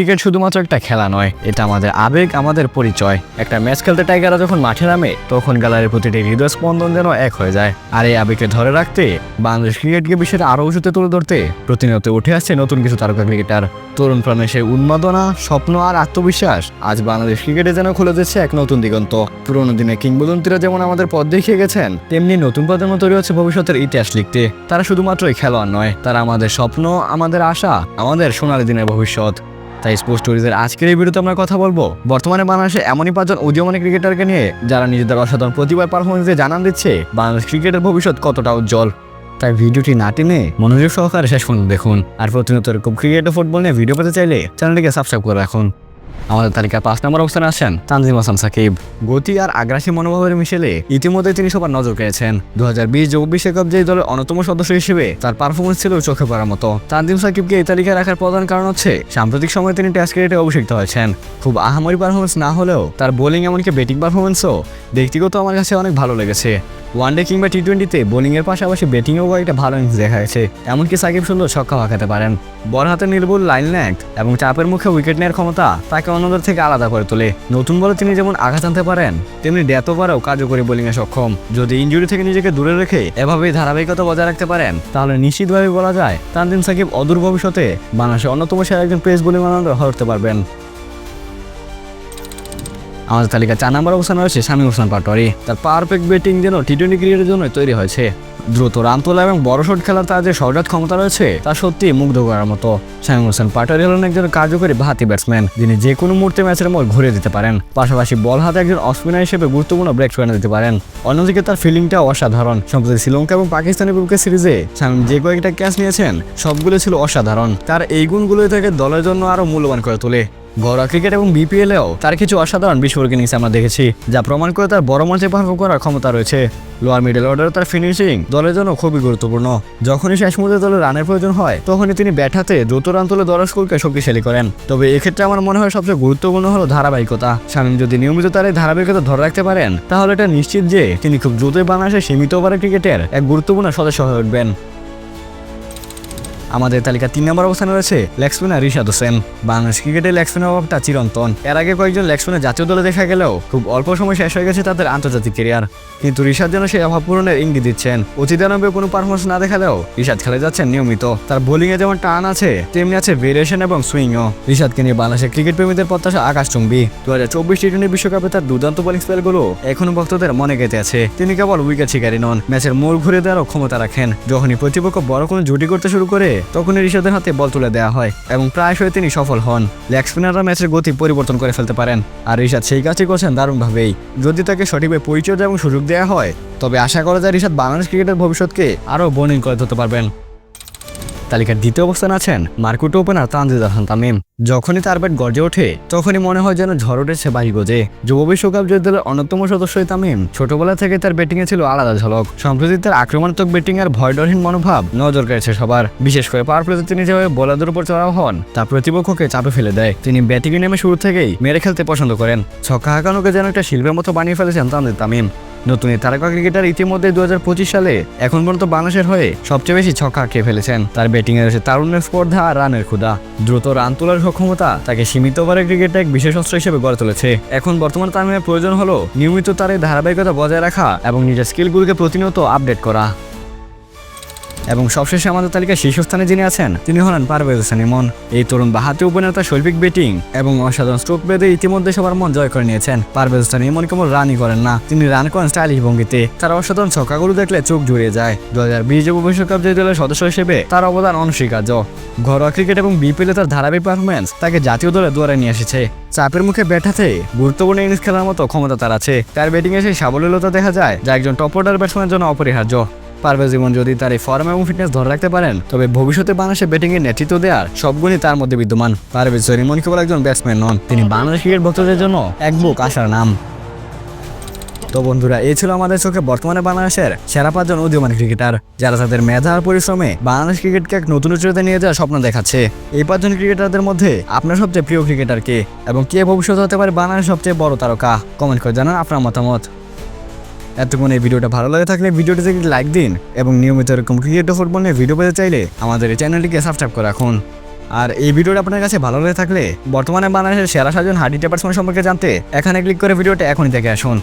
Cricket শুধুমাত্র একটা খেলা নয়, এটা আমাদের আবেগ, আমাদের পরিচয়। একটা ম্যাচ খেলতে টাইগাররা যখন মাঠে নামে, তখন গ্যালারির প্রতিটি হৃদয় স্পন্দন যেন এক হয়ে যায়। আর এই আবেগকে ধরে রাখতে, বাংলাদেশ ক্রিকেটকে বিশ্বের আরও উঁচুতে তুলে ধরতে প্রতিনিয়ত উঠে আসছে নতুন কিছু তারকা ক্রিকেটার। তরুণ প্রাণের সেই উন্মাদনা, স্বপ্ন আর আত্মবিশ্বাস আজ বাংলাদেশ ক্রিকেটে যেন খুলে দিচ্ছে এক নতুন দিগন্ত। পুরোনো দিনে কিংবদন্তিরা যেমন আমাদের পথ দেখিয়ে গেছেন, তেমনি নতুন প্রজন্ম তৈরি হচ্ছে ভবিষ্যতের ইতিহাস লিখতে। তারা শুধুমাত্রই খেলোয়াড় নয়, তারা আমাদের স্বপ্ন, আমাদের আশা, আমাদের সোনালী দিনের ভবিষ্যৎ। তাই স্পোর্টস স্টোরিজের আজকের এই ভিডিওতে আমরা কথা বলব। বর্তমানে বাংলাদেশে এমনই পাঁচজন উদীয়মান ক্রিকেটারকে নিয়ে যারা নিজেদের অসাধারণ প্রতিভার পারফরমেন্স দিয়ে জানান দিচ্ছে, বাংলাদেশ ক্রিকেটের ভবিষ্যৎ কতটা উজ্জ্বল। তাই ভিডিওটি না টেনে মনোযোগ সহকারে শেষ পর্যন্ত দেখুন। আর প্রতিনিয়ত এরকম ক্রিকেট ও ফুটবল নিয়ে ভিডিও পেতে চাইলে চ্যানেলটিকে সাবস্ক্রাইব করে রাখুন। আমাদের তালিকায় পাঁচ নম্বর অবস্থানে আছেন তানজিম হাসান সাকিব। গতি আর আগ্রাসী মনোভাবের মিশেলে ইতিমধ্যে তিনি সবার নজর কেড়েছেন। দু হাজার বিশ যোগ বিশ্বকাপ যে দলের অন্যতম সদস্য হিসেবে তার পারফরমেন্স ছিল চোখে পড়ার মতো। তানজিম সাকিবকে এই তালিকায় রাখার প্রধান কারণ হচ্ছে সাম্প্রতিক সময়ে তিনি টেস্ট ক্রিকেটে অভিষিক্ত হয়েছেন। খুব আহামরি পারফরমেন্স না হলেও তার বোলিং এমনকি ব্যাটিং পারফরমেন্সও ব্যক্তিগত আমার কাছে অনেক ভালো লেগেছে। ওয়ানডে কিংবা টি টোয়েন্টিতে বোলিংয়ের পাশাপাশি ব্যাটিংয়েও একটা ভালো ইনিংস দেখা গেছে এমনকি সাকিব সুন্দর ছক্কা হাঁকাতে পারেন। বড় হাতে নির্ভুল লাইন ল্যাংথ এবং চাপের মুখে উইকেট নেওয়ার ক্ষমতা তাকে অন্যদের থেকে আলাদা করে তোলে। নতুন বলে তিনি যেমন আঘাত আনতে পারেন, তেমনি ডেথ ওভারেও কার্যকরী বোলিংয়ে সক্ষম। যদি ইঞ্জুরি থেকে নিজেকে দূরে রেখে এভাবেই ধারাবাহিকতা বজায় রাখতে পারেন, তাহলে নিশ্চিতভাবে বলা যায় তানজিম সাকিব অদূর ভবিষ্যতে বাংলাদেশের অন্যতম সেরা একজন পেস বোলিং অলরাউন্ডার হয়ে উঠতে পারবেন। আমাদের তালিকা চার নম্বর অবস্থানে রয়েছে শামীম হোসেন পাটোয়ারি। তার পারফেক্ট ব্যাটিং যেন টি টোয়েন্টি ক্রিকেটের জন্য তৈরি হয়েছে। দ্রুত রান তোলা এবং বড় শট খেলার তার যে সহজাত ক্ষমতা রয়েছে, তা সত্যি মুগ্ধ করার মতো। শামীম হোসেন পাটোয়ারি হলেন একজন কার্যকরী বাহাতি ব্যাটসম্যান যিনি যে কোনো মুহূর্তে ম্যাচের মোড় ঘুরে দিতে পারেন। পাশাপাশি বল হাতে একজন অস্পিনার হিসেবে গুরুত্বপূর্ণ ব্রেক করে দিতে পারেন। অন্যদিকে তার ফিল্ডিংটাও অসাধারণ। সম্প্রতি শ্রীলঙ্কা এবং পাকিস্তানের বিপক্ষে সিরিজে শামীম যে কয়েকটা ক্যাচ নিয়েছেন, সবগুলো ছিল অসাধারণ। তার এই গুণগুলোই তাকে দলের জন্য আরও মূল্যবান করে তোলে। ঘরোয়া ক্রিকেট এবং বিপিএলেও তার কিছু অসাধারণ বিস্ফোরক ইনিংস আমরা দেখেছি, যা প্রমাণ করে তার বড় মঞ্চে পারফর্ম করার ক্ষমতা রয়েছে। লোয়ার মিডল অর্ডারে তার ফিনিশিং দলের জন্য খুবই গুরুত্বপূর্ণ। যখনই শেষ মুহূর্তে দলের রানের প্রয়োজন হয়, তখনই তিনি ব্যাট হাতে দ্রুত রান তুলে দলের স্কুলকে শক্তিশালী করেন। তবে এক্ষেত্রে আমার মনে হয় সবচেয়ে গুরুত্বপূর্ণ হলো ধারাবাহিকতা। শামীম যদি নিয়মিত তার এই ধারাবাহিকতা ধরে রাখতে পারেন, তাহলে এটা নিশ্চিত যে তিনি খুব দ্রুতই বাংলাদেশের সীমিত ওভারের ক্রিকেটের এক গুরুত্বপূর্ণ সদস্য হয়ে উঠবেন। আমাদের তালিকা তিন নম্বর অবস্থানে রয়েছে লেগ স্পিনার রিশাদ হোসেন। বাংলাদেশ ক্রিকেটের লেগ স্পিনার অভাবটা চিরন্তন। এর আগে কয়েকজন লেগ স্পিনার জাতীয় দলে দেখা গেলেও খুব অল্প সময় শেষ হয়ে গেছে তাদের আন্তর্জাতিক ক্যারিয়ার। কিন্তু রিশাদ যেন সেই অভাব পূরণের ইঙ্গিত দিচ্ছেন। অতিদানবে কোনো পারফরমেন্স না দেখালেও রিশাদ খেলে যাচ্ছেন নিয়মিত। তার বোলিংয়ে যেমন টান আছে, তেমনি আছে ভেরিয়েশন এবং সুইংও রিশাদকে নিয়ে বাংলাদেশের ক্রিকেট প্রেমীদের প্রত্যাশা আকাশ চুম্বি। দু হাজার চব্বিশ টি টোয়েন্টি বিশ্বকাপে তার দুর্দান্ত বোলিং স্পেলগুলো এখনও ভক্তদের মনে গেঁথে আছে। তিনি কেবল উইকেট শিকারী নন, ম্যাচের মোড় ঘুরে দেওয়ারও ক্ষমতা রাখেন। যখনই প্রতিপক্ষ বড় কোনো জুটি করতে শুরু করে তখনই রিশাদের হাতে বল তুলে দেওয়া হয় এবং প্রায়শই তিনি সফল হন। লেগ স্পিনাররা ম্যাচের গতি পরিবর্তন করে ফেলতে পারেন, আর ঋষাদ সেই কাজটি করছেন দারুণভাবেই। যদি তাকে সঠিকভাবে পরিচর্যা এবং সুযোগ দেওয়া হয়, তবে আশা করা যায় ঋষাদ বাংলাদেশ ক্রিকেটের ভবিষ্যৎকে আরও বর্ণিল করে ধরতে পারবেন। তালিকার দ্বিতীয় অবস্থান আছেন মার্কুট ওপেনার তানজিদ হাসান তামিম। যখনই তার ব্যাট গর্জে ওঠে, তখনই মনে হয় যেন ঝড় উঠেছে বাড়ি গজে। যুব বিশ্বকাপ জয়ী দলের অন্যতম সদস্যই তামিম ছোটবেলা থেকে তার ব্যাটিংয়ে ছিল আলাদা ঝলক। সম্প্রতি তার আক্রমণাত্মক ব্যাটিং আর ভয়ডরহীন মনোভাব নজর কেড়েছে সবার। বিশেষ করে পাওয়ার প্লেতে তিনি যেভাবে বোলারদের উপর চড়াও হন, তা প্রতিপক্ষকে চাপে ফেলে দেয়। তিনি ব্যাটিংয়ে নেমে শুরু থেকেই মেরে খেলতে পছন্দ করেন। ছক্কা হাঁকানোকে যেন একটা শিল্পের মতো বানিয়ে ফেলেছেন তানজিদ তামিম। নতুন এই তারকা ক্রিকেটার ইতিমধ্যে দু হাজার পঁচিশ সালে এখন পর্যন্ত বাংলাদেশের হয়ে সবচেয়ে বেশি ছক্কা খেয়ে ফেলেছেন। তার ব্যাটিংয়ে রয়েছে তারুণ্যের স্পর্ধা আর রানের ক্ষুদা দ্রুত রান তোলার সক্ষমতা তাকে সীমিত ওভারের ক্রিকেটে এক বিশেষ অস্ত্র হিসেবে গড়ে তুলেছে। এখন বর্তমানে তামিমের প্রয়োজন হলো নিয়মিত তার ধারাবাহিকতা বজায় রাখা এবং নিজের স্কিলগুলোকে প্রতিনিয়ত আপডেট করা। এবং সবশেষে আমাদের তালিকায় শীর্ষস্থানে যিনি আছেন, তিনি হলেন পারভেজ হোসেন ইমন এই তরুণ বাহাতি উপনেতা শৈল্পিক ব্যাটিং এবং অসাধারণ স্ট্রোক বেঁধে ইতিমধ্যে সবার মন জয় করে নিয়েছেন। পারভেজ হোসেন ইমন কেবল রানই করেন না, তিনি রান করেন স্টাইলিশ ভঙ্গিতে। তার অসাধারণ ছক্কাগুলো দেখলে চোখ জুড়িয়ে যায়। দু হাজার বিশ যুব বিশ্বকাপ যে দলের সদস্য হিসেবে তার অবদান অনস্বীকার্য। ঘরোয়া ক্রিকেট এবং বিপিএলে তার ধারাবাহিক পারফরমেন্স তাকে জাতীয় দলে দুয়ারে নিয়ে এসেছে। চাপের মুখে ব্যাট হাতে গুরুত্বপূর্ণ ইনিংস খেলার মতো ক্ষমতা তার আছে। তার ব্যাটিংয়ে সেই সাবলীলতা দেখা যায়, যা একজন টপ অর্ডার ব্যাটসম্যানের জন্য অপরিহার্য। পারভেজ ইমন যদি তার এই ফর্ম এবং ফিটনেস ধরে রাখতে পারেন। তবে ভবিষ্যতে বাংলাদেশে ব্যাটিংয়ের নেতৃত্ব দেওয়ার সব গুণই তার মধ্যে বিদ্যমান। পারভেজ ইমন কেবল একজন ব্যাটসম্যান নন, তিনি বাংলাদেশ ক্রিকেট ভক্তদের জন্য এক বুক আশার নাম। তো বন্ধুরা, এই ছিল আমাদের চোখে বর্তমানে বাংলাদেশের সেরা পাঁচজন উদীয়মান ক্রিকেটার যারা তাদের মেধা আর পরিশ্রমে বাংলাদেশ ক্রিকেটকে এক নতুন উচ্চতায় নিয়ে যাওয়ার স্বপ্ন দেখাচ্ছে। এই পাঁচজন ক্রিকেটারদের মধ্যে আপনার সবচেয়ে প্রিয় ক্রিকেটার কে এবং কে ভবিষ্যতে হতে পারে বাংলাদেশের সবচেয়ে বড় তারকা? কমেন্ট করে জানান আপনার মতামত। এতক্ষণ এই ভিডিওটা ভালো লাগে থাকলে ভিডিওটি থেকে লাইক দিন এবং নিয়মিত এরকম ক্রিকেট ফুটবল নিয়ে ভিডিও পেতে চাইলে আমাদের এই চ্যানেলটিকে সাবস্ক্রাইব করে রাখুন। আর এই ভিডিওটা আপনার কাছে ভালো লাগে থাকলে বর্তমানে বাংলাদেশের সেরা সাজন হার্ডি ব্যাটসম্যান সম্পর্কে জানতে এখানে ক্লিক করে ভিডিওটা এখনই দেখে আসুন।